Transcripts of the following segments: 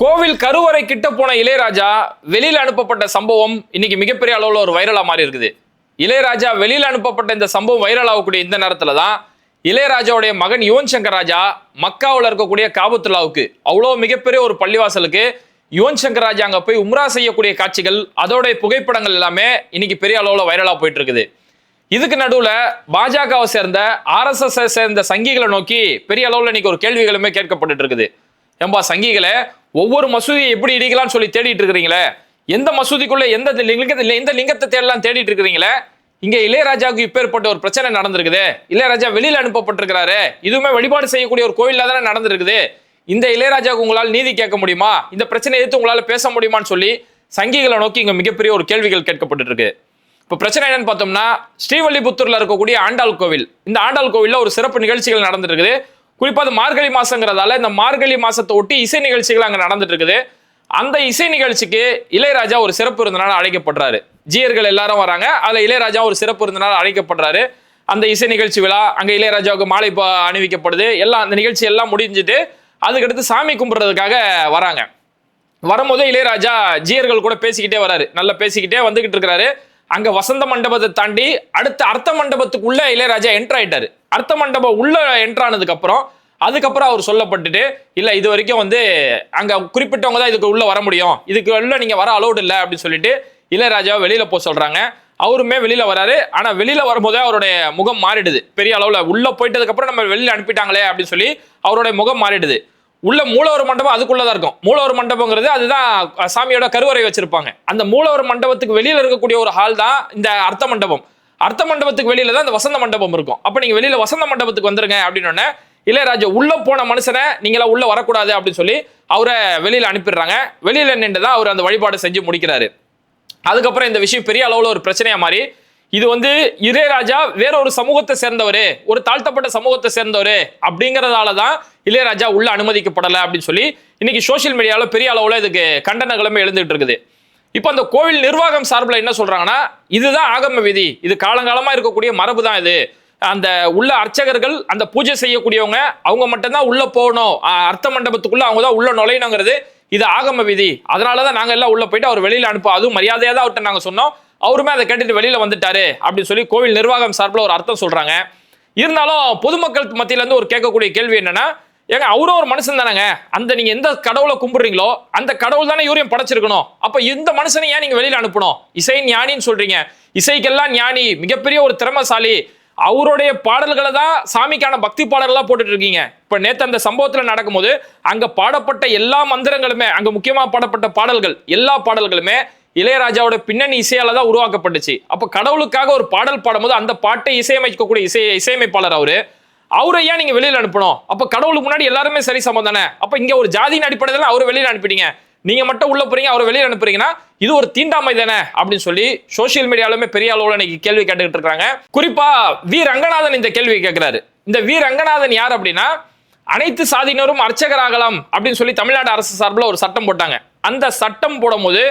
கோவில் கருவறை கிட்ட போன இளையராஜா வெளியில் அனுப்பப்பட்ட சம்பவம் இன்னைக்கு மிகப்பெரிய அளவில் ஒரு வைரலா மாறி இருக்குது. இளையராஜா வெளியில் அனுப்பப்பட்ட இந்த சம்பவம் வைரலாகக்கூடிய இந்த நேரத்தில் தான் இளையராஜாவுடைய மகன் யுவன் சங்கர் ராஜா மக்காவில் இருக்கக்கூடிய காபத்துல்லாவுக்கு அவ்வளோ மிகப்பெரிய ஒரு பள்ளிவாசலுக்கு யுவன் சங்கர் ராஜா அங்கே போய் உம்ரா செய்யக்கூடிய காட்சிகள் அதோடைய புகைப்படங்கள் எல்லாமே இன்னைக்கு பெரிய அளவில் வைரலாக போயிட்டு இருக்குது. இதுக்கு நடுவில் பாஜகவை சேர்ந்த ஆர்எஸ்எஸ் சேர்ந்த சங்கிகளை நோக்கி பெரிய அளவில் இன்னைக்கு ஒரு கேள்விகளுமே கேட்கப்பட்டு இருக்குது. ஏம்பா சங்கிகளை ஒவ்வொரு மசூதியை எப்படி இடிக்கலாம்னு சொல்லி தேடிட்டு இருக்கிறீங்களே? எந்த மசூதிக்குள்ள எந்த லிங்கத்தை எந்த லிங்கத்தை தேடலாம் தேடிட்டு இருக்கிறீங்களே? இங்க இளையராஜாவுக்கு இப்பேற்பட்ட ஒரு பிரச்சனை நடந்திருக்குது. இளையராஜா வெளியில அனுப்பப்பட்டிருக்கிறாரு. இதுவுமே வழிபாடு செய்யக்கூடிய ஒரு கோயில்ல தானே நடந்திருக்குது. இந்த இளையராஜாவுக்கு உங்களால் நீதி கேட்க முடியுமா? இந்த பிரச்சனை எடுத்து உங்களால பேச முடியுமான்னு சொல்லி சங்கிகளை நோக்கி இங்க மிகப்பெரிய ஒரு கேள்விகள் கேட்கப்பட்டு இருக்கு இப்போ பிரச்சனை என்னன்னு பார்த்தோம்னா ஸ்ரீவல்லிபுத்தூர்ல இருக்கக்கூடிய ஆண்டாள் கோவில். இந்த ஆண்டாள் கோவில்ல ஒரு சிறப்பு நிகழ்ச்சிகள் நடந்திருக்குது குறிப்பாக அது மார்கழி மாசங்கிறதால இந்த மார்கழி மாசத்தை ஒட்டி இசை நிகழ்ச்சிகள் அங்கே நடந்துட்டு இருக்குது அந்த இசை நிகழ்ச்சிக்கு இளையராஜா ஒரு சிறப்பு இருந்தனால் அழைக்கப்படுறாரு. ஜீயர்கள் எல்லாரும் வராங்க. அதில் இளையராஜா ஒரு சிறப்பு இருந்தனால் அழைக்கப்படுறாரு. அந்த இசை நிகழ்ச்சி விழா அங்கே இளையராஜாவுக்கு மாலை அணிவிக்கப்படுது. எல்லாம் அந்த நிகழ்ச்சி எல்லாம் முடிஞ்சுட்டு அதுக்கடுத்து சாமி கும்பிட்றதுக்காக வராங்க. வரும்போது இளையராஜா ஜியர்கள் கூட பேசிக்கிட்டே வராரு. நல்லா பேசிக்கிட்டே வந்துகிட்டு இருக்கிறாரு. அங்க வசந்த மண்டபத்தை தாண்டி அடுத்த அர்த்த மண்டபத்துக்குள்ள இளையராஜா என்ட்ரு ஆயிட்டாரு. அர்த்த மண்டபம் உள்ள என்டர் ஆனதுக்கு அப்புறம் அதுக்கப்புறம் அவர் சொல்லப்பட்டுட்டு இல்ல இது வரைக்கும் வந்து அங்க குறிப்பிட்டவங்க தான் இதுக்கு உள்ள வர முடியும். இதுக்கு உள்ள நீங்க வர அலௌடு இல்லை அப்படின்னு சொல்லிட்டு இளையராஜாவை வெளியில போக சொல்றாங்க. அவருமே வெளியில வராரு. ஆனா வெளியில வரும்போதே அவருடைய முகம் மாறிடுது. பெரிய அளவுல உள்ள போயிட்டதுக்கு அப்புறம் நம்ம வெளியில அனுப்பிட்டாங்களே அப்படின்னு சொல்லி அவருடைய முகம் மாறிடுது. உள்ள மூலவர் மண்டபம் அதுக்குள்ளதான் இருக்கும். மூலவர் மண்டபங்கிறது அதுதான் சாமியோட கருவறை வச்சிருப்பாங்க. அந்த மூலவர் மண்டபத்துக்கு வெளியில இருக்கக்கூடிய ஒரு ஹால் தான் இந்த அர்த்த மண்டபம். அர்த்த மண்டபத்துக்கு வெளியில தான் இந்த வசந்த மண்டபம் இருக்கும். அப்ப நீங்க வெளியில வசந்த மண்டபத்துக்கு வந்துருங்க அப்படின்னு இளையராஜா உள்ள போன மனுஷனை நீங்களா உள்ள வரக்கூடாது அப்படின்னு சொல்லி அவரை வெளியில அனுப்பிடுறாங்க. வெளியில நின்று தான் அவர் அந்த வழிபாடு செஞ்சு முடிக்கிறாரு. அதுக்கப்புறம் இந்த விஷயம் பெரிய அளவுல ஒரு பிரச்சனையா மாறி இது வந்து இளையராஜா வேற ஒரு சமூகத்தை சேர்ந்தவர் ஒரு தாழ்த்தப்பட்ட சமூகத்தை சேர்ந்தவர் அப்படிங்கிறதால தான் இளையராஜா உள்ள அனுமதிக்கப்படலை அப்படின்னு சொல்லி இன்னைக்கு சோஷியல் மீடியாவில் பெரிய அளவில் இதுக்கு கண்டனங்களுமே எழுந்துட்டு இருக்குது. இப்போ அந்த கோவில் நிர்வாகம் சார்பில் என்ன சொல்றாங்கன்னா இதுதான் ஆகம விதி. இது காலங்காலமாக இருக்கக்கூடிய மரபு தான் இது. அந்த உள்ள அர்ச்சகர்கள் அந்த பூஜை செய்யக்கூடியவங்க அவங்க மட்டும்தான் உள்ள போகணும். அர்த்த மண்டபத்துக்குள்ள அவங்க தான் உள்ள நுழையணுங்கிறது இது ஆகம விதி. அதனால தான் நாங்கள் எல்லாம் உள்ள போயிட்டு அவர் வெளியில அனுப்ப அதுவும் மரியாதையாக தான் அவர்கிட்ட நாங்கள் சொன்னோம். அவருமே அதை கேட்டுட்டு வெளியில் வந்துட்டாரு அப்படின்னு சொல்லி கோவில் நிர்வாகம் சார்பில் ஒரு அர்த்தம் சொல்றாங்க. இருந்தாலும் பொதுமக்கள் மத்தியில இருந்து ஒரு கேட்கக்கூடிய கேள்வி என்னன்னா ஏங்க அவரும் ஒரு மனுஷன் தானேங்க. அந்த நீங்க எந்த கடவுளை கும்பிடுறீங்களோ அந்த கடவுள் தானே இவரையும் படைச்சிருக்கணும். அப்ப இந்த மனுஷனை ஏன் நீங்க வெளியில அனுப்பணும்? இசை ஞானின்னு சொல்றீங்க. இசைக்கெல்லாம் ஞானி மிகப்பெரிய ஒரு திறமசாலி. அவருடைய பாடல்களை தான் சாமிக்கான பக்தி பாடல்களாக போட்டுட்டு இருக்கீங்க இப்ப நேற்று அந்த சம்பவத்துல நடக்கும்போது அங்க பாடப்பட்ட எல்லா மந்திரங்களுமே அங்க முக்கியமா பாடப்பட்ட பாடல்கள் எல்லா பாடல்களுமே இளையராஜாவோட பின்னணி இசையால தான் உருவாக்கப்பட்டுச்சு. அப்ப கடவுளுக்காக ஒரு பாடல் பாடும்போது அந்த பாட்டை இசையமைக்கக்கூடிய இசை இசையமைப்பாளர் அவரு அவரை ஏன் நீங்க வெளியில அனுப்பணும்? அப்ப கடவுளுக்கு முன்னாடி எல்லாருமே சரி சமம் தானே? அப்ப இங்க ஒரு ஜாதியின் அடிப்படையில் அவரை வெளியில அனுப்பிட்டீங்க. நீங்க மட்டும் உள்ள போறீங்க அவரை வெளியில அனுப்புறீங்கன்னா இது ஒரு தீண்டாமை தானே? அப்படின்னு சொல்லி சோஷியல் மீடியாலுமே பெரிய அளவுல இன்னைக்கு கேள்வி கேட்டுக்கிட்டு இருக்காங்க. குறிப்பா வி. ரங்கநாதன் இந்த கேள்வி கேட்கிறாரு இந்த வி. ரங்கநாதன் யார் அப்படின்னா அனைத்து சாதியினரும் அர்ச்சகராகலாம் அப்படின்னு சொல்லி தமிழ்நாடு அரசு சார்பில் ஒரு சட்டம் போட்டாங்க. அந்த சட்டம் போடும்போது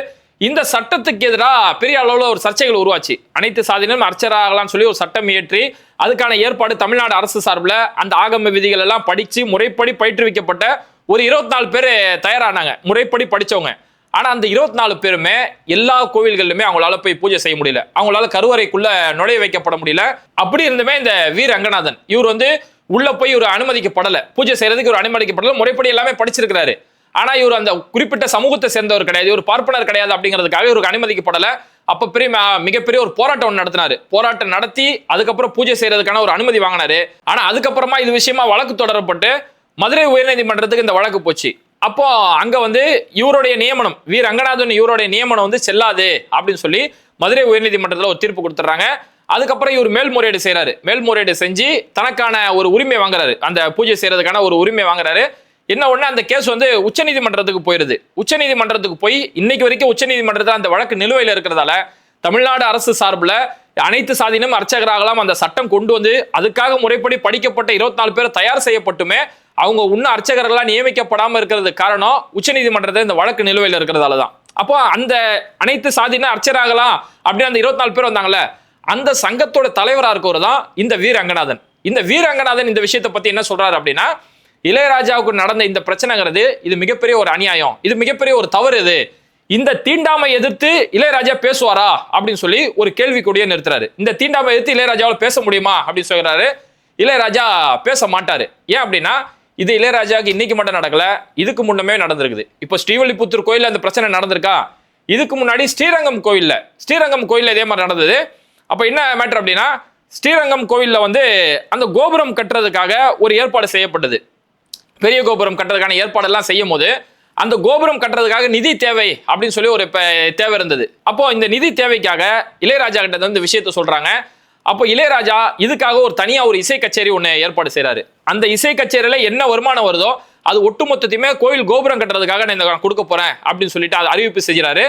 இந்த சட்டத்துக்கு எதிராக பெரிய அளவில் ஒரு சர்ச்சைகள் உருவாச்சு. அனைத்து சாதியினரும் அர்ச்சகராகலாம்னு சொல்லி ஒரு சட்டம் இயற்றி அதுக்கான ஏற்பாடு தமிழ்நாடு அரசு சார்பில் அந்த ஆகம விதிகள் எல்லாம் படித்து முறைப்படி பயிற்றுவிக்கப்பட்ட ஒரு இருபத்தி நாலு பேர் தயாரானாங்க. முறைப்படி படித்தவங்க ஆனால் அந்த இருபத்தி நாலு பேருமே எல்லா கோவில்களிலுமே அவங்களால போய் பூஜை செய்ய முடியல. அவங்களால கருவறைக்குள்ள நுழைய வைக்கப்பட முடியல. அப்படி இருந்துமே இந்த வி ரங்கநாதன் இவர் வந்து உள்ள போய் ஒரு அனுமதிக்கப்படலை. பூஜை செய்யறதுக்கு ஒரு அனுமதிக்கப்படலை. முறைப்படி எல்லாமே படிச்சிருக்கிறாரு. ஆனா இவர் அந்த குறிப்பிட்ட சமூகத்தை சேர்ந்தவர் கிடையாது. இவர் பார்ப்பனர் கிடையாது அப்படிங்கிறதுக்காக இவருக்கு அனுமதிக்கப்படல. அப்ப பெரிய மிகப்பெரிய ஒரு போராட்டம் ஒன்று நடத்தினாரு. போராட்டம் நடத்தி அதுக்கப்புறம் பூஜை செய்யறதுக்கான ஒரு அனுமதி வாங்கினாரு. ஆனா அதுக்கப்புறமா இது விஷயமா வழக்கு தொடரப்பட்டு மதுரை உயர்நீதிமன்றத்துக்கு இந்த வழக்கு போச்சு. அப்போ அங்க வந்து இவருடைய நியமனம் வி. ரங்கநாதன் இவருடைய நியமனம் வந்து செல்லாது அப்படின்னு சொல்லி மதுரை உயர்நீதிமன்றத்தில் ஒரு தீர்ப்பு கொடுத்துட்றாங்க அதுக்கப்புறம் இவர் மேல்முறையீடு செய்கிறாரு மேல்முறையீடு செஞ்சு தனக்கான ஒரு உரிமை வாங்குறாரு. அந்த பூஜை செய்யறதுக்கான ஒரு உரிமை வாங்குறாரு. என்ன ஒன்று அந்த கேஸ் வந்து உச்சநீதிமன்றத்துக்கு போயிருது. உச்சநீதிமன்றத்துக்கு போய் இன்னைக்கு வரைக்கும் உச்சநீதிமன்றத்தில் அந்த வழக்கு நிலுவையில் இருக்கிறதால தமிழ்நாடு அரசு சார்பில் அனைத்து சாதியினும் அர்ச்சகராகலாம் அந்த சட்டம் கொண்டு வந்து அதுக்காக முறைப்படி படிக்கப்பட்ட இருபத்தி நாலு பேர் தயார் செய்யப்பட்டுமே அவங்க இன்னும் அர்ச்சகர்களாக நியமிக்கப்படாமல் இருக்கிறது காரணம் உச்சநீதிமன்றத்தில் இந்த வழக்கு நிலுவையில் இருக்கிறதால தான். அப்போ அந்த அனைத்து சாதியின அர்ச்சராகலாம் அப்படின்னு அந்த இருபத்தி நாலு பேர் வந்தாங்கல்ல அந்த சங்கத்தோட தலைவராக இருக்கவர் தான் இந்த வீர் ரங்கநாதன் இந்த வீர் ரங்கநாதன் இந்த விஷயத்தை பத்தி என்ன சொல்றாரு அப்படின்னா இளையராஜாவுக்கு நடந்த இந்த பிரச்சனைங்கிறது இது மிகப்பெரிய ஒரு அநியாயம். இது மிகப்பெரிய ஒரு தவறு இது. இந்த தீண்டாமை எதிர்த்து இளையராஜா பேசுவாரா? அப்படின்னு சொல்லி ஒரு கேள்விக்குடியே நிறுத்துறாரு. இந்த தீண்டாமை எதிர்த்து இளையராஜாவில் பேச முடியுமா? அப்படின்னு சொல்கிறாரு இளையராஜா பேச மாட்டாரு. ஏன் அப்படின்னா இது இளையராஜாவுக்கு இன்னைக்கு மட்டும் நடக்கல. இதுக்கு முன்னமே நடந்திருக்குது. இப்போ ஸ்ரீவல்லிபுத்தூர் கோயிலில் அந்த பிரச்சனை நடந்திருக்கா? இதுக்கு முன்னாடி ஸ்ரீரங்கம் கோயிலில் ஸ்ரீரங்கம் கோயிலில் இதே மாதிரி நடந்தது. அப்போ என்ன மேட்டர் அப்படின்னா ஸ்ரீரங்கம் கோயிலில் வந்து அந்த கோபுரம் கட்டுறதுக்காக ஒரு ஏற்பாடு செய்யப்பட்டது. பெரிய கோபுரம் கட்டுறதுக்கான ஏற்பாடெல்லாம் செய்யும் போது அந்த கோபுரம் கட்டுறதுக்காக நிதி தேவை அப்படின்னு சொல்லி ஒரு தேவை இருந்தது. அப்போ இந்த நிதி தேவைக்காக இளையராஜா கிட்ட வந்து இந்த விஷயத்த சொல்றாங்க. அப்போ இளையராஜா இதுக்காக ஒரு தனியா ஒரு இசை கச்சேரி ஒன்று ஏற்பாடு செய்றாரு. அந்த இசை கச்சேரியில என்ன வருமானம் வருதோ அது ஒட்டுமொத்தத்தையுமே கோயில் கோபுரம் கட்டுறதுக்காக நான் இந்த கொடுக்க போறேன் அப்படின்னு சொல்லிட்டு அது அறிவிப்பு செய்கிறாரு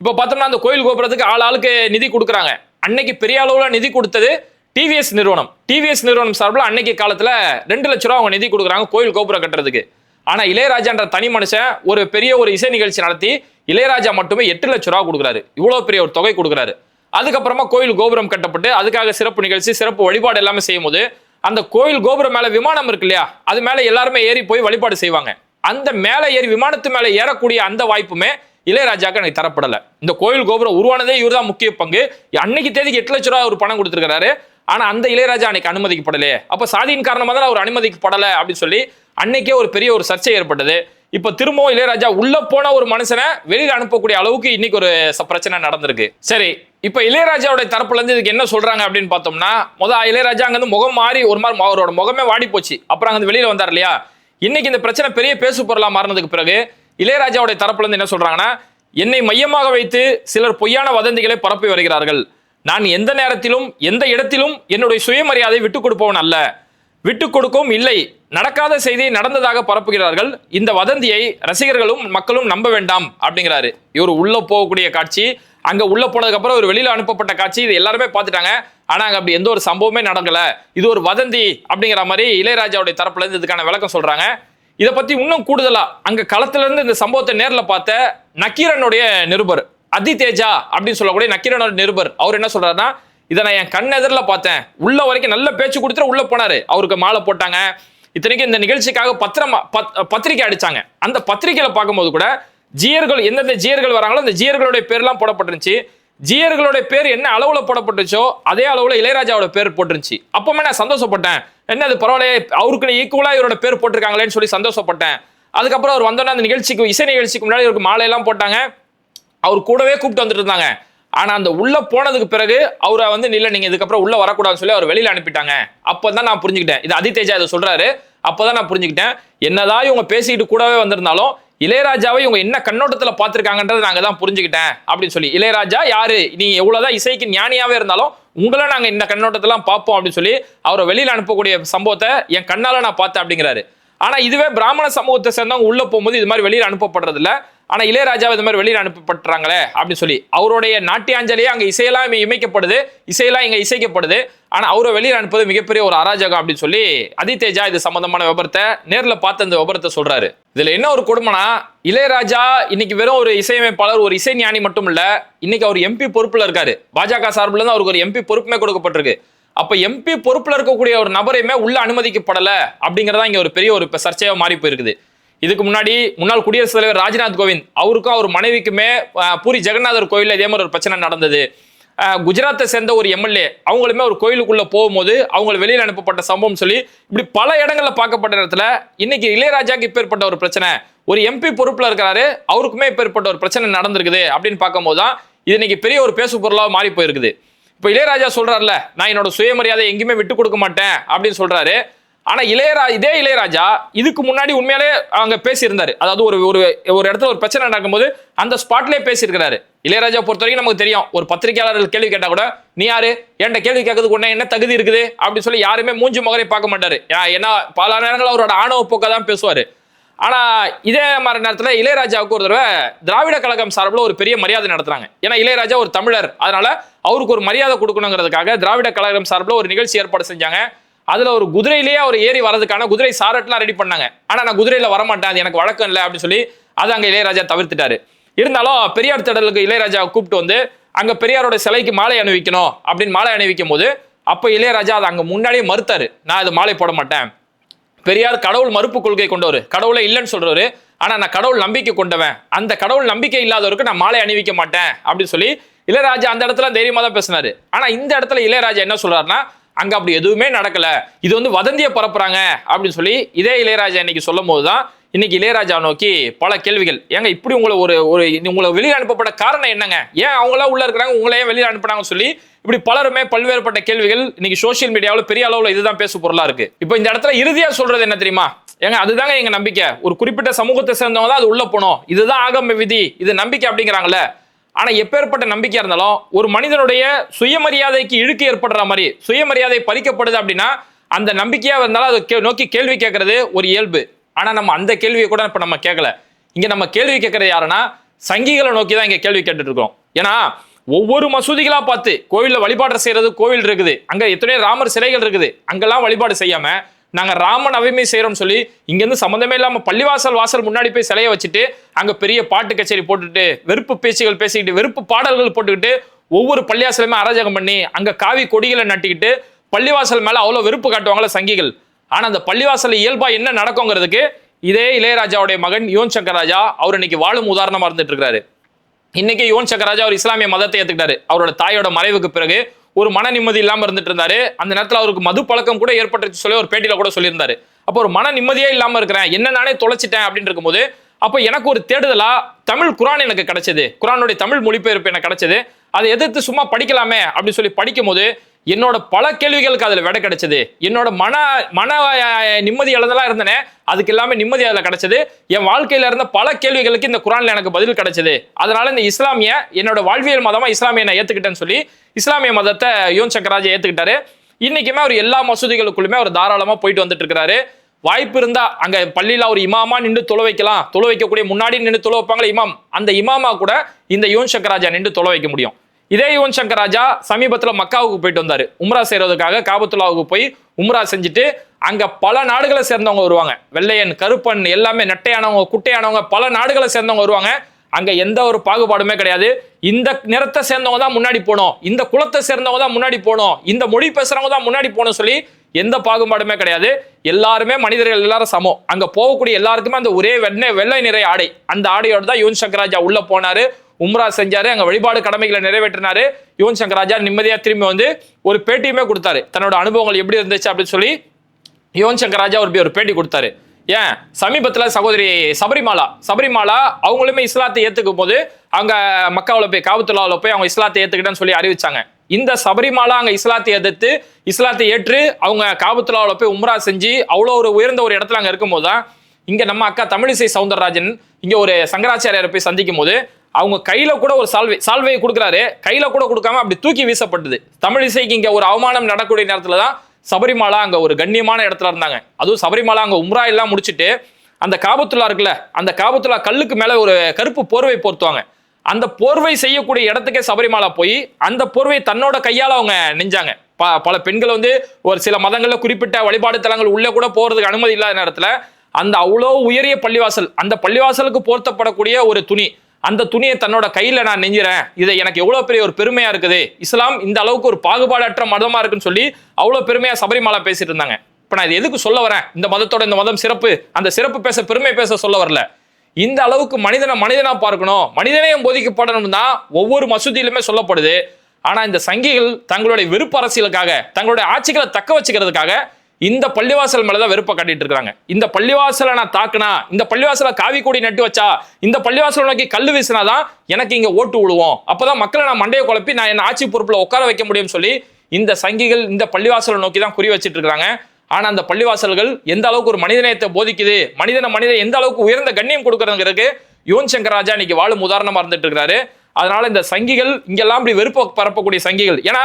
இப்போ பார்த்தோம்னா அந்த கோயில் கோபுரத்துக்கு ஆள் ஆளுக்கு நிதி கொடுக்குறாங்க. அன்னைக்கு பெரிய அளவில் நிதி கொடுத்தது டிவிஎஸ் நிறுவனம். டிவிஎஸ் நிறுவனம் சார்பில் அன்னைக்கு காலத்தில் ரெண்டு லட்ச ரூபா அவங்க நிதி கொடுக்குறாங்க கோயில் கோபுரம் கட்டுறதுக்கு. ஆனா இளையராஜான்ற தனி மனுஷன் ஒரு பெரிய ஒரு இசை நிகழ்ச்சி நடத்தி இளையராஜா மட்டுமே எட்டு லட்ச ரூபா கொடுக்குறாரு. இவ்வளவு பெரிய ஒரு தொகை கொடுக்குறாரு. அதுக்கப்புறமா கோயில் கோபுரம் கட்டப்பட்டு அதுக்காக சிறப்பு நிகழ்ச்சி சிறப்பு வழிபாடு எல்லாமே செய்யும் போது அந்த கோயில் கோபுரம் மேல விமானம் இருக்கு இல்லையா? அது மேல எல்லாருமே ஏறி போய் வழிபாடு செய்வாங்க. அந்த மேல ஏறி விமானத்து மேல ஏறக்கூடிய அந்த வாய்ப்புமே இளையராஜாக்கு எனக்கு தரப்படல. இந்த கோயில் கோபுரம் உருவானதே இவர்தான் முக்கிய பங்கு. அன்னைக்கு தேதிக்கு எட்டு லட்ச ரூபா ஒரு பணம் கொடுத்திருக்காரு ஆனா அந்த இளையராஜா அன்னைக்கு அனுமதிக்கப்படலையே. அப்ப சாதியின் காரணமாக தான் அவர் அனுமதிக்கப்படலை அப்படின்னு சொல்லி அன்னைக்கே ஒரு பெரிய ஒரு சர்ச்சை ஏற்பட்டது. இப்ப திரும்பவும் இளையராஜா உள்ள போன ஒரு மனுஷனை வெளியில அனுப்பக்கூடிய அளவுக்கு இன்னைக்கு ஒரு ச- பிரச்சனை நடந்திருக்கு. சரி இப்ப இளையராஜாவோட தரப்புல இருந்து இதுக்கு என்ன சொல்றாங்க அப்படின்னு பார்த்தோம்னா முதல் இளையராஜா அங்க முகம் மாறி ஒரு மாதிரி அவரோட முகமே வாடி போச்சு. அப்புறம் அங்க வெளியில் வெளியில வந்தார் இல்லையா? இன்னைக்கு இந்த பிரச்சனை பெரிய பேசு பொருளா மாறினதுக்கு பிறகு இளையராஜாவுடைய தரப்புல இருந்து என்ன சொல்றாங்கன்னா என்னை மையமாக வைத்து சிலர் பொய்யான வதந்திகளை பரப்பி வருகிறார்கள். நான் எந்த நேரத்திலும் எந்த இடத்திலும் என்னுடைய சுயமரியாதை விட்டுக் கொடுப்பவன் அல்ல. விட்டுக் கொடுக்கவும் இல்லை. நடக்காத செய்தியை நடந்ததாக பரப்புகிறார்கள். இந்த வதந்தியை ரசிகர்களும் மக்களும் நம்ப வேண்டாம் அப்படிங்கிறாரு. இவர் உள்ள போகக்கூடிய காட்சி அங்க உள்ள போனதுக்கு அப்புறம் ஒரு வெளியில அனுப்பப்பட்ட காட்சி இது எல்லாருமே பார்த்துட்டாங்க. ஆனா அங்க அப்படி எந்த ஒரு சம்பவமே நடக்கல. இது ஒரு வதந்தி அப்படிங்கிற மாதிரி இளையராஜாவுடைய தரப்புல இருந்து இதுக்கான விளக்கம் சொல்றாங்க. இதை பத்தி இன்னும் கூடுதலா அங்க களத்துல இருந்து இந்த சம்பவத்தை நேரில் பார்த்த நக்கீரனுடைய நிருபர். அதி தேஜா அப்படின்னு சொல்லக்கூடிய நக்கீரனோட நிருபர். அவர் என்ன சொல்றாருன்னா இதை நான் என் கண் எதிரில் பார்த்தேன். உள்ள வரைக்கும் நல்ல பேச்சு கொடுத்துட்டு உள்ள போனாரு. அவருக்கு மாலை போட்டாங்க. இத்தனைக்கும் இந்த நிகழ்ச்சிக்காக பத்திரம் பத்- பத்திரிக்கை அடிச்சாங்க. அந்த பத்திரிகையில பார்க்கும்போது கூட ஜியர்கள் எந்தெந்த ஜியர்கள் வராங்களோ அந்த ஜியர்களுடைய பேர்லாம் போடப்பட்டிருந்துச்சு. ஜியர்களுடைய பேர் என்ன அளவுல போடப்பட்டுச்சோ அதே அளவுல இளையராஜாவோட பேர் போட்டிருந்துச்சு. அப்பவுமே நான் சந்தோஷப்பட்டேன். என்ன அது பரவாயில்லையே அவருக்கு ஈக்குவலா இவரோட பேர் போட்டிருக்காங்களேன்னு சொல்லி சந்தோஷப்பட்டேன். அதுக்கப்புறம் அவர் வந்தோடனே அந்த நிகழ்ச்சிக்கு இசை நிகழ்ச்சிக்கு முன்னாடி இவருக்கு மாலை எல்லாம் போட்டாங்க. அவர் கூடவே கூப்பிட்டு வந்துட்டு இருந்தாங்க. ஆனா அந்த உள்ள போனதுக்கு பிறகு அவரை வந்து இல்ல நீங்க இதுக்கப்புறம் உள்ள வரக்கூடாதுன்னு சொல்லி அவர் வெளியில அனுப்பிட்டாங்க. அப்பதான் நான் புரிஞ்சுக்கிட்டேன். இது அதிதேஜா இதை சொல்றாரு. அப்பதான் நான் புரிஞ்சுக்கிட்டேன். என்னதான் இவங்க பேசிக்கிட்டு கூடவே வந்திருந்தாலும் இளையராஜாவை இவங்க என்ன கண்ணோட்டத்துல பார்த்துருக்காங்கன்றதை நாங்க தான் புரிஞ்சுக்கிட்டேன் அப்படின்னு சொல்லி. இளையராஜா யாரு? நீ எவ்வளவுதான் இசைக்கு ஞானியாவே இருந்தாலும் உங்களை நாங்க இந்த கண்ணோட்டத்தெல்லாம் பார்ப்போம். அப்படின்னு சொல்லி அவரை வெளியில அனுப்பக்கூடிய சம்பவத்தை என் கண்ணால நான் பார்த்தேன் அப்படிங்கிறாரு. ஆனா இதுவே பிராமண சமூகத்தை சேர்ந்தவங்க உள்ள போகும்போது இது மாதிரி வெளியில அனுப்பப்படுறது ஆனால் ஆனா இளையராஜா இது மாதிரி வெளியில் அனுப்பப்பட்டுறாங்களே அப்படின்னு சொல்லி அவருடைய நாட்டியாஞ்சலியே அங்க இசையெல்லாம் இமைக்கப்படுது. இசையெல்லாம் இங்க இசைக்கப்படுது. ஆனா அவரை வெளியில் அனுப்புவது மிகப்பெரிய ஒரு அராஜகம் அப்படின்னு சொல்லி அதிதேஜா இது சம்பந்தமான விபரத்தை நேர்ல பார்த்து அந்த விபரத்தை சொல்றாரு. இதுல என்ன ஒரு கொடுமைனா இளையராஜா இன்னைக்கு வெறும் ஒரு இசையமைப்பாளர் ஒரு இசை ஞானி மட்டும் இல்ல இன்னைக்கு அவர் எம்பி பொறுப்புல இருக்காரு. பாஜக சார்பில் இருந்து அவருக்கு ஒரு எம்பி பொறுப்புமே கொடுக்கப்பட்டிருக்கு. அப்ப எம்பி பொறுப்புல இருக்கக்கூடிய ஒரு நபரையுமே உள்ள அனுமதிக்கப்படல அப்படிங்கறதா இங்க ஒரு பெரிய ஒரு சர்ச்சையாக சர்ச்சையா மாறி போயிருக்குது. இதுக்கு முன்னாடி முன்னாள் குடியரசுத் தலைவர் ராஜ்நாத் கோவிந்த் அவருக்கும் அவர் மனைவிக்குமே பூரி ஜெகநாதர் கோயிலில் இதே மாதிரி ஒரு பிரச்சனை நடந்தது. குஜராத்தை சேர்ந்த ஒரு எம்எல்ஏ அவங்களுமே ஒரு கோயிலுக்குள்ள போகும்போது அவங்க வெளியில் அனுப்பப்பட்ட சம்பவம் சொல்லி இப்படி பல இடங்களில் பார்க்கப்பட்ட இடத்துல இன்னைக்கு இளையராஜாக்கு இப்பேற்பட்ட ஒரு பிரச்சனை. ஒரு எம்பி பொறுப்பில் இருக்கிறாரு அவருக்குமே இப்பேற்பட்ட ஒரு பிரச்சனை நடந்திருக்குது அப்படின்னு பார்க்கும்போது தான் இது இன்னைக்கு பெரிய ஒரு பேசு பொருளாக மாறி போயிருக்குது. இப்போ இளையராஜா சொல்றாருல நான் என்னோட சுயமரியாதை எங்கேயுமே விட்டு கொடுக்க மாட்டேன் அப்படின்னு சொல்றாரு. ஆனா இளையரா இதே இளையராஜா இதுக்கு முன்னாடி உண்மையாலே அங்க பேசியிருந்தாரு. அதாவது ஒரு ஒரு ஒரு இடத்துல ஒரு பிரச்சனை நடக்கும்போது அந்த ஸ்பாட்லயே பேசியிருக்கிறாரு. இளையராஜா பொறுத்த வரைக்கும் நமக்கு தெரியும். ஒரு பத்திரிகையாளர்கள் கேள்வி கேட்டா கூட நீ யாரு? என்கிட்ட கேள்வி கேட்கறதுக்கு உடனே என்ன தகுதி இருக்குது? அப்படின்னு சொல்லி யாருமே மூஞ்சி முகரை பார்க்க மாட்டாரு. ஏன் ஏன்னா பல நேரங்கள் அவரோட ஆணவ போக்கை தான் பேசுவாரு. ஆனா இதே மாதிரி நேரத்துல இளையராஜாவுக்கு ஒரு தடவை திராவிட கழகம் சார்பில் ஒரு பெரிய மரியாதை நடத்துறாங்க. ஏன்னா இளையராஜா ஒரு தமிழர். அதனால அவருக்கு ஒரு மரியாதை கொடுக்கணுங்கிறதுக்காக திராவிட கழகம் சார்பில் ஒரு நிகழ்ச்சி ஏற்பாடு செஞ்சாங்க. அதுல ஒரு குதிரையிலேயே அவர் ஏறி வரதுக்கான குதிரை சாரட்லாம் ரெடி பண்ணாங்க. ஆனா நான் குதிரையில வரமாட்டேன் அது எனக்கு வழக்கம் இல்லை அப்படின்னு சொல்லி அதை அங்க இளையராஜா தவிர்த்துட்டாரு. இருந்தாலும் பெரியார் திடலுக்கு இளையராஜா கூப்பிட்டு வந்து அங்க பெரியாரோட சிலைக்கு மாலை அணிவிக்கணும் அப்படின்னு மாலை அணிவிக்கும் போது அப்போ இளையராஜா அதை அங்க முன்னாடியே மறுத்தாரு. நான் அது மாலை போட மாட்டேன். பெரியார் கடவுள் மறுப்பு கொள்கை கொண்டவர். கடவுளை இல்லைன்னு சொல்றவரு. ஆனா நான் கடவுள் நம்பிக்கை கொண்டவன். அந்த கடவுள் நம்பிக்கை இல்லாதவருக்கு நான் மாலை அணிவிக்க மாட்டேன் அப்படின்னு சொல்லி இளையராஜா அந்த இடத்துல தைரியமா தான் பேசினாரு. ஆனா இந்த இடத்துல இளையராஜா என்ன சொல்றாருன்னா அங்க அப்படி எதுவுமே நடக்கல. இது வந்து வதந்தியை பரப்புறாங்க அப்படின்னு சொல்லி இதே இளையராஜா இன்னைக்கு சொல்லும் போதுதான் இன்னைக்கு இளையராஜா நோக்கி பல கேள்விகள். ஏங்க இப்படி உங்களை ஒரு ஒரு உங்களை வெளியே அனுப்பப்பட்ட காரணம் என்னங்க? ஏன் அவங்களா உள்ள இருக்கிறாங்க? உங்களை ஏன் வெளியே அனுப்புனாங்கன்னு சொல்லி இப்படி பலருமே பல்வேறுபட்ட கேள்விகள் இன்னைக்கு சோஷியல் மீடியாவில் பெரிய அளவில் இதுதான் பேசு பொருளா இருக்கு. இப்போ இந்த இடத்துல இறுதியா சொல்றது என்ன தெரியுமா? ஏங்க அதுதாங்க எங்க நம்பிக்கை. ஒரு குறிப்பிட்ட சமூகத்தை சேர்ந்தவங்க தான் அது உள்ள போனோம். இதுதான் ஆகம விதி. இது நம்பிக்கை அப்படிங்கிறாங்களே ஆனா எப்பேற்பட்ட நம்பிக்கையா இருந்தாலும் ஒரு மனிதனுடைய சுயமரியாதைக்கு இழுக்கு ஏற்படுற மாதிரி சுயமரியாதை பறிக்கப்படுது அப்படின்னா அந்த நம்பிக்கையா இருந்தாலும் அதை கே- நோக்கி கேள்வி கேட்கறது ஒரு இயல்பு. ஆனா நம்ம அந்த கேள்வியை கூட இப்ப நம்ம கேட்கல. இங்க நம்ம கேள்வி கேட்கறது யாருன்னா சங்கிகளை நோக்கி தான் இங்க கேள்வி கேட்டுட்டு இருக்கோம் ஏன்னா ஒவ்வொரு மசூதிகளா பார்த்து கோவில்ல வழிபாடு செய்யறது கோவில் இருக்குது. அங்க எத்தனையோ ராமர் சிலைகள் இருக்குது. அங்கெல்லாம் வழிபாடு செய்யாம நாங்கள் ராமன் நவமி செய்கிறோம் சொல்லி இங்கேருந்து சம்மந்தமே இல்லாமல் பள்ளிவாசல் வாசல் முன்னாடி போய் சிலையை வச்சுட்டு அங்கே பெரிய பாட்டு கச்சேரி போட்டுட்டு வெறுப்பு பேச்சுகள் பேசிக்கிட்டு வெறுப்பு பாடல்கள் போட்டுக்கிட்டு ஒவ்வொரு பள்ளிவாசலுமே அராஜகம் பண்ணி அங்கே காவி கொடிகளை நட்டிக்கிட்டு பள்ளிவாசல் மேலே அவ்வளோ வெறுப்பு காட்டுவாங்களே சங்கிகள். ஆனால் அந்த பள்ளிவாசல் இயல்பாக என்ன நடக்குங்கிறதுக்கு இதே இளையராஜாவுடைய மகன் யுவன் சங்கர் ராஜா அவர் இன்னைக்கு வாழும் உதாரணமாக இருந்துட்டு இருக்கிறாரு. இன்னைக்கு யுவன் சங்கர் ராஜா அவர் இஸ்லாமிய மதத்தை ஏற்றுக்கிட்டாரு அவரோட தாயோட மறைவுக்கு பிறகு ஒரு மன நிம்மதி இல்லாமல் இருந்துட்டு இருந்தாரு அந்த நேரத்தில் அவருக்கு மது பழக்கம் கூட ஏற்பட்டுச்சு சொல்லி ஒரு பேட்டியில் கூட சொல்லியிருந்தாரு. அப்போ ஒரு மன நிம்மதியே இல்லாமல் இருக்கிறேன் என்ன நானே தொலைச்சிட்டேன் அப்படின்னு இருக்கும்போது அப்போ எனக்கு ஒரு தேடுதலா தமிழ் குரான் எனக்கு கிடைச்சது. குரானுடைய தமிழ் மொழிபெயர்ப்பு எனக்கு கிடைச்சது. அதை எதிர்த்து சும்மா படிக்கலாமே அப்படின்னு சொல்லி படிக்கும்போது என்னோட பல கேள்விகளுக்கு அதில் விட கிடைச்சது. என்னோட மன மன நிம்மதி இழந்தெல்லாம் இருந்தனே அதுக்கு எல்லாமே நிம்மதி அதில் கிடைச்சது. என் வாழ்க்கையில் இருந்த பல கேள்விகளுக்கு இந்த குரானில் எனக்கு பதில் கிடைச்சது. அதனால இந்த இஸ்லாமிய என்னோட வாழ்வியல் மதமாக இஸ்லாமிய நான் ஏற்றுக்கிட்டேன்னு சொல்லி இஸ்லாமிய மதத்தை யுவன் சங்கர் ராஜா ஏத்துக்கிட்டாரு. இன்னைக்குமே அவர் எல்லா மசூதிகளுக்குள்ளுமே அவர் தாராளமா போயிட்டு வந்துட்டு இருக்கிறாரு வாய்ப்பு இருந்தா அங்க பள்ளியில ஒரு இமாமா நின்று தொலை வைக்கலாம். தொலை வைக்கக்கூடிய முன்னாடி நின்று தொலை வைப்பாங்களே இமாம். அந்த இமாமா கூட இந்த யுவன் சங்கர் ராஜா நின்று தொலை வைக்க முடியும். இதே யுவன் சங்கர் ராஜா சமீபத்தில் மக்காவுக்கு போயிட்டு வந்தாரு. உம்ரா செய்யறதுக்காக காபத்துல்லாவுக்கு போய் உம்ரா செஞ்சுட்டு அங்க பல நாடுகளை சேர்ந்தவங்க வருவாங்க. வெள்ளையன் கருப்பன் எல்லாமே நெட்டையானவங்க குட்டையானவங்க பல நாடுகளை சேர்ந்தவங்க வருவாங்க. அங்கே எந்த ஒரு பாகுபாடுமே கிடையாது. இந்த நிறத்தை சேர்ந்தவங்க தான் முன்னாடி போகணும் இந்த குலத்தை சேர்ந்தவங்க தான் முன்னாடி போகணும் இந்த மொழி பேசுகிறவங்க தான் முன்னாடி போகணும் சொல்லி எந்த பாகுபாடுமே கிடையாது. எல்லாருமே மனிதர்கள் எல்லாரும் சமம். அங்கே போகக்கூடிய எல்லாருக்குமே அந்த ஒரே வெண்ணை வெள்ளை நிறை ஆடை. அந்த ஆடையோடு தான் யுவன் சங்கர் ராஜா உள்ளே போனார். உம்ரா செஞ்சாரு. அங்கே வழிபாடு கடமைகளை நிறைவேற்றினாரு. யுவன் சங்கர் ராஜா நிம்மதியாக திரும்பி வந்து ஒரு பேட்டியுமே கொடுத்தாரு. தன்னோட அனுபவங்கள் எப்படி இருந்துச்சு அப்படின்னு சொல்லி யுவன் சங்கர் ராஜா ஒரு ஒரு பேட்டி கொடுத்தாரு. ஏன்? சமீபத்தில் சகோதரி சபரிமாலா. சபரிமாலா அவங்களுமே இஸ்லாத்தை ஏற்றுக்கும் போது அவங்க மக்காவில் போய் காபத்துலாவில் போய் அவங்க இஸ்லாத்தை ஏற்றுக்கிட்டேன்னு சொல்லி அறிவிச்சாங்க. இந்த சபரிமாலா அங்கே இஸ்லாத்தை எதிர்த்து இஸ்லாத்தை ஏற்று அவங்க காபத்துலாவில் போய் உம்ரா செஞ்சு அவ்வளோ ஒரு உயர்ந்த ஒரு இடத்துல அங்கே இருக்கும்போது தான் இங்கே நம்ம அக்கா தமிழிசை சவுந்தரராஜன் இங்கே ஒரு சங்கராச்சாரியாரை போய் சந்திக்கும் போது அவங்க கையில கூட ஒரு சால்வை சால்வையை கொடுக்குறாரு. கையில கூட கொடுக்காம அப்படி தூக்கி வீசப்பட்டது. தமிழிசைக்கு இங்க ஒரு அவமானம் நடக்கக்கூடிய நேரத்துல தான் சபரிமலா அங்கே ஒரு கண்ணியமான இடத்துல இருந்தாங்க. அதுவும் சபரிமலா அங்கே உம்ரா எல்லாம் முடிச்சுட்டு அந்த காபத்துல்லா இருக்குல்ல அந்த காபத்துல்லா கல்லுக்கு மேல ஒரு கருப்பு போர்வை போர்த்துவாங்க. அந்த போர்வை செய்யக்கூடிய இடத்துக்கே சபரிமலா போய் அந்த போர்வை தன்னோட கையால அவங்க நெஞ்சாங்க. ப- பல பெண்கள் வந்து ஒரு சில மதங்கள்ல குறிப்பிட்ட வழிபாடு தலங்கள் உள்ளே கூட போறதுக்கு அனுமதி இல்லாத நேரத்துல அந்த அவ்வளோ உயரிய பள்ளிவாசல் அந்த பள்ளிவாசலுக்கு போர்த்தப்படக்கூடிய ஒரு துணி அந்த துணியை தன்னோட கையில நான் நெஞ்சுறேன். இதை எனக்கு எவ்வளவு பெரிய ஒரு பெருமையா இருக்குது. இஸ்லாம் இந்த அளவுக்கு ஒரு பாகுபாடற்ற மதமா இருக்குன்னு சொல்லி அவ்வளவு பெருமையா சபரிமாலா பேசிட்டு இருந்தாங்க. இப்ப நான் இது எதுக்கு சொல்ல வரேன்? இந்த மதத்தோட இந்த மதம் சிறப்பு அந்த சிறப்பு பேச பெருமை பேச சொல்ல வரல. இந்த அளவுக்கு மனிதனை மனிதனா பார்க்கணும். மனிதனையும் போதிக்கப்படணும் தான் ஒவ்வொரு மசூதியிலுமே சொல்லப்படுது. ஆனா இந்த சங்கிகள் தங்களுடைய வெறுப்பு அரசியலுக்காக தங்களுடைய ஆட்சிகளை தக்க வச்சுக்கிறதுக்காக இந்த பள்ளிவாசல் மேலதான் வெறுப்பை காட்டிட்டு இருக்காங்க இந்த பள்ளிவாசலை நான் தாக்குனா இந்த பள்ளிவாசலை காவி கூடி நட்டு வச்சா இந்த பள்ளிவாசல் நோக்கி கல்லு வீசினாதான் எனக்கு இங்க ஓட்டு விழுவோம் அப்பதான் மக்களை நான் மண்டையை குழப்பி நான் என்ன ஆட்சி பொறுப்புல உட்கார வைக்க முடியும்னு சொல்லி இந்த சங்கிகள் இந்த பள்ளிவாசலை நோக்கி தான் குறி வச்சிட்டு இருக்கிறாங்க. ஆனா அந்த பள்ளிவாசல்கள் எந்த அளவுக்கு ஒரு மனிதநேயத்தை போதிக்குது மனிதன மனிதன் எந்த அளவுக்கு உயர்ந்த கண்ணியம் கொடுக்குறதுங்கிறதுக்கு யுவன் சங்கர் ராஜா இன்னைக்கு வாழும் உதாரணமா இருந்துட்டு இருக்கிறாரு. அதனால இந்த சங்கிகள் இங்கெல்லாம் இப்படி வெறுப்பு பரப்பக்கூடிய சங்கிகள். ஏன்னா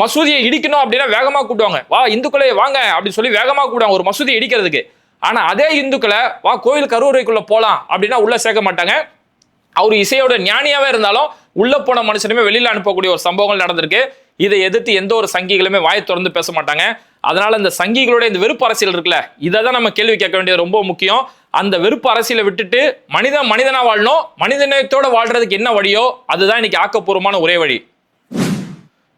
மசூதியை இடிக்கணும் அப்படின்னா வேகமாக கூட்டுவாங்க வா இந்துக்களை வாங்க அப்படின்னு சொல்லி வேகமாக கூடுவாங்க ஒரு மசூதியை இடிக்கிறதுக்கு. ஆனால் அதே இந்துக்களை வா கோவில் கருவறைக்குள்ளே போகலாம் அப்படின்னா உள்ளே சேர்க்க மாட்டாங்க. அவர் இசையோட ஞானியாவே இருந்தாலும் உள்ளே போன மனுஷனுமே வெளியில் அனுப்பக்கூடிய ஒரு சம்பவங்கள் நடந்திருக்கு. இதை எதிர்த்து எந்த ஒரு சங்கிகளுமே வாயை திறந்து பேச மாட்டாங்க. அதனால இந்த சங்கிகளோட இந்த வெறுப்பு அரசியல் இருக்குல்ல இதை தான் நம்ம கேள்வி கேட்க வேண்டியது ரொம்ப முக்கியம். அந்த வெறுப்பு அரசியலை விட்டுட்டு மனிதன் மனிதனா வாழணும் மனிதநேயத்தோட வாழ்றதுக்கு என்ன வழியோ அதுதான் இன்னைக்கு ஆக்கப்பூர்வமான ஒரே வழி.